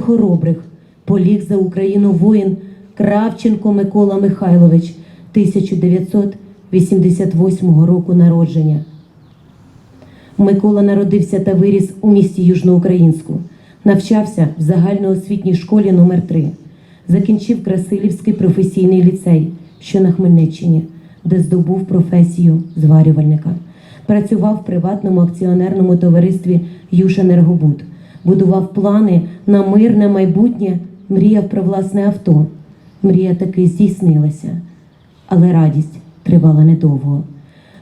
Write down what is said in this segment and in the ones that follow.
хоробрих поліг за Україну воїн Кравченко Микола Михайлович 1988 року народження. Микола народився та виріс у місті Южноукраїнську. Навчався в загальноосвітній школі номер 3 Закінчив Красилівський професійний ліцей, що на Хмельниччині, де здобув професію зварювальника. Працював в приватному акціонерному товаристві Юженергобуд. Будував плани на мирне майбутнє, мріяв про власне авто. Мрія таки здійснилася, але радість тривала недовго.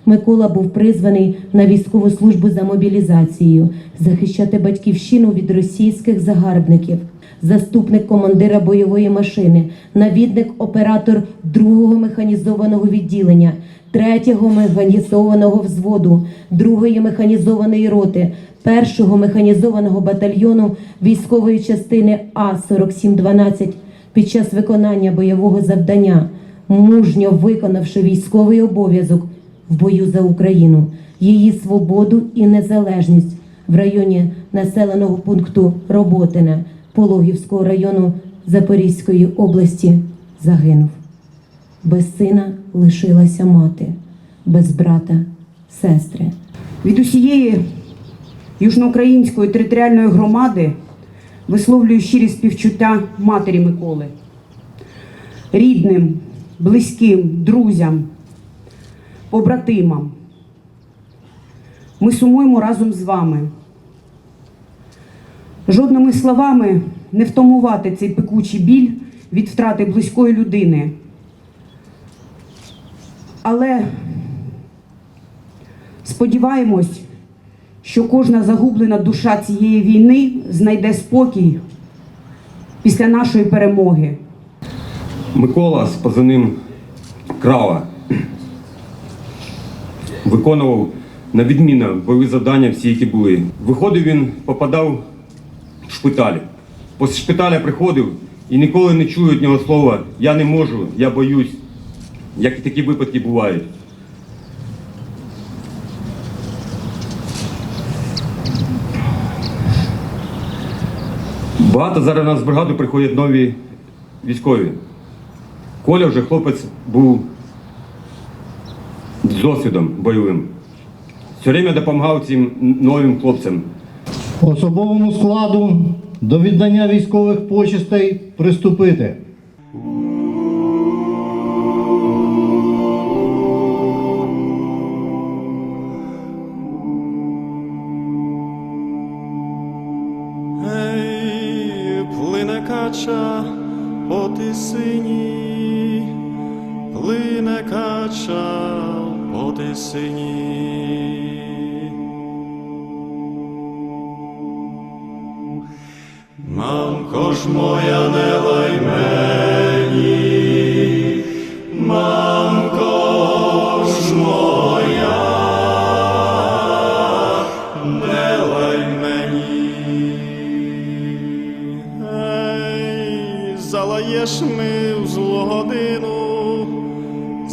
Микола був призваний на військову службу за мобілізацією, захищати батьківщину від російських загарбників, заступник командира бойової машини, навідник оператор другого механізованого відділення, третього механізованого взводу, другої механізованої роти, першого механізованого батальйону військової частини А 4712 під час виконання бойового завдання, мужньо виконавши військовий обов'язок в бою за Україну, її свободу і незалежність в районі населеного пункту Роботине Пологівського району Запорізької області загинув. Без сина лишилася мати, без брата сестри. Від усієї южноукраїнської територіальної громади висловлюю щирі співчуття матері Миколи, рідним, близьким, друзям, побратимам. Ми сумуємо разом з вами. Жодними словами не втамувати цей пекучий біль від втрати близької людини. Але Сподіваємось, що кожна загублена душа цієї війни знайде спокій після нашої перемоги. Микола з позивним Крава виконував на відмінно бойові завдання всі, які були. Виходив він, попадав в шпиталь. Після шпиталя приходив і ніколи не чую від нього слова Я не можу, я боюсь. Як і такі випадки бувають. Багато зараз нас в бригаду приходять нові військові. Коля вже хлопець був з досвідом бойовим. Все время допомагав цим новим хлопцям. Особовому складу до віддання військових почестей приступити. Ей, плине кача по тисині, плине кача по тисині. Мамко ж моя не лай мені, мамко ж моя, не лай мені. Ей, залаєш ми в злу годину,